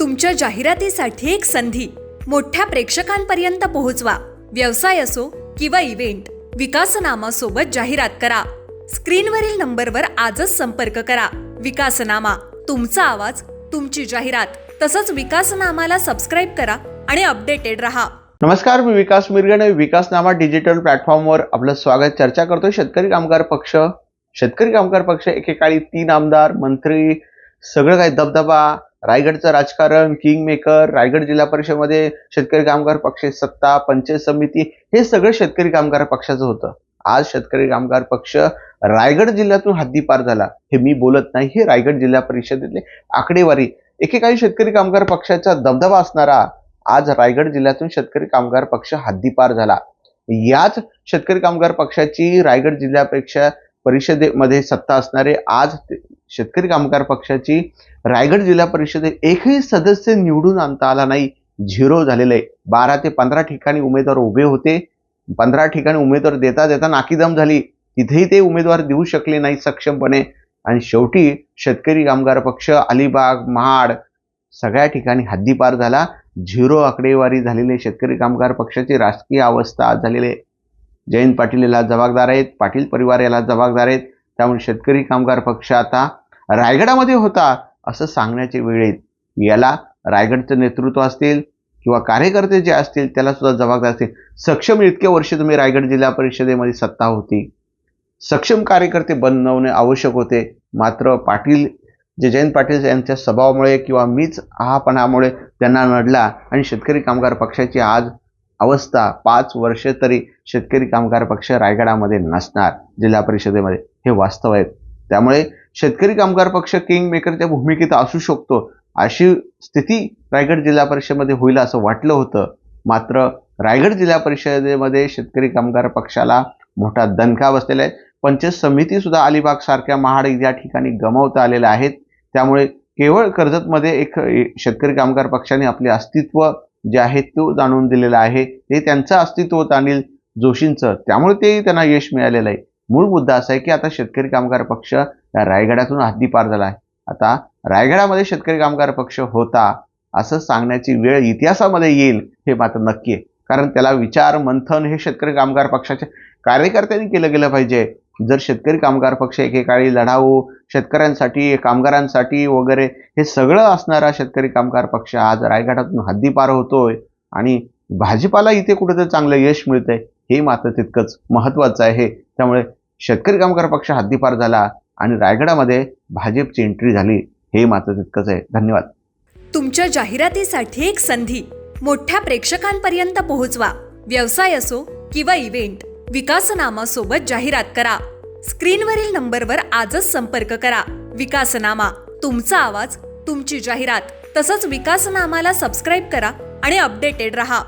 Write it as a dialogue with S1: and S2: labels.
S1: तुमच्या जाहिरातीसाठी एक संधी. मोठ्या प्रेक्षकांपर्यंत पोहोचवा. व्यवसाय असो किंवा इव्हेंट विकासनामा सोबत जाहिरात करा. स्क्रीनवरील नंबरवर आजच संपर्क करा. विकासनामा तुमचा आवाज तुमची जाहिरात तसंच विकासनामाला सबस्क्राईब करा आणि अपडेटेड रहा.
S2: नमस्कार मी विकास मिरगणे विकासनामा डिजिटल प्लॅटफॉर्मवर आपलं स्वागत. चर्चा करतोय शेतकरी कामगार पक्ष. शेतकरी कामगार पक्ष एकेकाळी तीन आमदार मंत्री सगळं काही दबदबा रायगडचं राजकारण किंग मेकर रायगड जिल्हा परिषदेमध्ये शेतकरी कामगार पक्ष सत्ता पंचायत समिती हे सगळं शेतकरी कामगार पक्षाचं होतं. आज शेतकरी कामगार पक्ष रायगड जिल्ह्यातून हद्दीपार झाला. हे मी बोलत नाही. हे रायगड जिल्हा परिषदेतले आकडेवारी. एकेकाळी शेतकरी कामगार पक्षाचा दबदबा असणारा आज रायगड जिल्ह्यातून शेतकरी कामगार पक्ष हद्दीपार झाला. याच शेतकरी कामगार पक्षाची रायगड जिल्ह्यापेक्षा परिषदेमध्ये सत्ता असणारे आज ते- शेतकरी कामगार पक्षाची रायगड जिल्हा परिषदेत एकही सदस्य निवडून आणता आला नाही. झिरो झालेलं आहे. बारा ते पंधरा ठिकाणी उमेदवार उभे होते. पंधरा ठिकाणी उमेदवार देता देता नाकीदम झाली. तिथेही ते उमेदवार देऊ शकले नाही सक्षमपणे. आणि शेवटी शेतकरी कामगार पक्ष अलिबाग महाड सगळ्या ठिकाणी हद्दीपार झाला. झिरो आकडेवारी झालेले शेतकरी कामगार पक्षाची राजकीय अवस्था आज झालेली आहे. जयंत पाटील याला जबाबदार आहेत. पाटील परिवार याला जबाबदार आहेत. त्यामुळे शेतकरी कामगार पक्ष आता रायगडामध्ये होता असं सांगण्याच्या वेळेत याला रायगडचं नेतृत्व असतील किंवा कार्यकर्ते जे असतील त्याला सुद्धा जबाबदार असतील. सक्षम इतके वर्ष तुम्ही रायगड जिल्हा परिषदेमध्ये सत्ता होती. सक्षम कार्यकर्ते बनवणे आवश्यक होते. मात्र पाटील जे जयंत पाटील यांच्या स्वभावामुळे किंवा मीच हापणामुळे त्यांना नडला आणि शेतकरी कामगार पक्षाची आज अवस्था पाच वर्ष तरी शेतकरी कामगार पक्ष रायगडामध्ये नसणार जिल्हा परिषदेमध्ये. हे वास्तव आहे. त्यामुळे शेतकरी कामगार पक्ष किंग मेकरच्या भूमिकेत असू शकतो. अशी स्थिती रायगड जिल्हा परिषदेमध्ये होईल असं वाटलं होतं. मात्र रायगड जिल्हा परिषदेमध्ये शेतकरी कामगार पक्षाला मोठा दणका बसलेला आहे. पंचायत समितीसुद्धा अलिबागसारख्या अलिबाग सारख्या महाड या ठिकाणी गमावता आलेल्या आहेत. त्यामुळे केवळ कर्जतमध्ये एक शेतकरी कामगार पक्षाने आपले अस्तित्व जे आहे तो जाणून दिलेलं आहे. हे त्यांचं अस्तित्व होतं अनिल जोशींचं. त्यामुळे तेही त्यांना यश मिळालेलं आहे. मूळ मुद्दा असा आहे की आता शेतकरी कामगार पक्ष या रायगडातून हद्दीपार झाला आहे. आता रायगडामध्ये शेतकरी कामगार पक्ष होता असं सांगण्याची वेळ इतिहासामध्ये येईल हे मात्र नक्की आहे. कारण त्याला विचार मंथन हे शेतकरी कामगार पक्षाच्या कार्यकर्त्यांनी केलं गेलं पाहिजे. जर शेतकरी कामगार पक्ष एकेकाळी लढाऊ शेतकऱ्यांसाठी कामगारांसाठी वगैरे हे सगळं असणारा शेतकरी कामगार पक्ष आज रायगडातून हद्दीपार होतोय आणि भाजपाला इथे कुठेतरी चांगलं यश मिळतंय हे मात्र तितकंच महत्त्वाचं आहे. त्यामुळे शेतकरी कामगार पक्ष हद्दीपार झाला आणि रायगडामध्ये भाजपची एंट्री झाली हे मात्र तितकंच आहे. धन्यवाद.
S1: तुमच्या जाहिरातीसाठी एक संधी. मोठ्या प्रेक्षकांपर्यंत पोहोचवा. व्यवसाय असो किंवा इव्हेंट विकासनामा सोबत जाहिरात करा. स्क्रीनवरील नंबरवर आजच संपर्क करा. विकासनामा तुमचा आवाज तुमची जाहिरात तसंच विकासनामाला सबस्क्राईब करा आणि अपडेटेड रहा.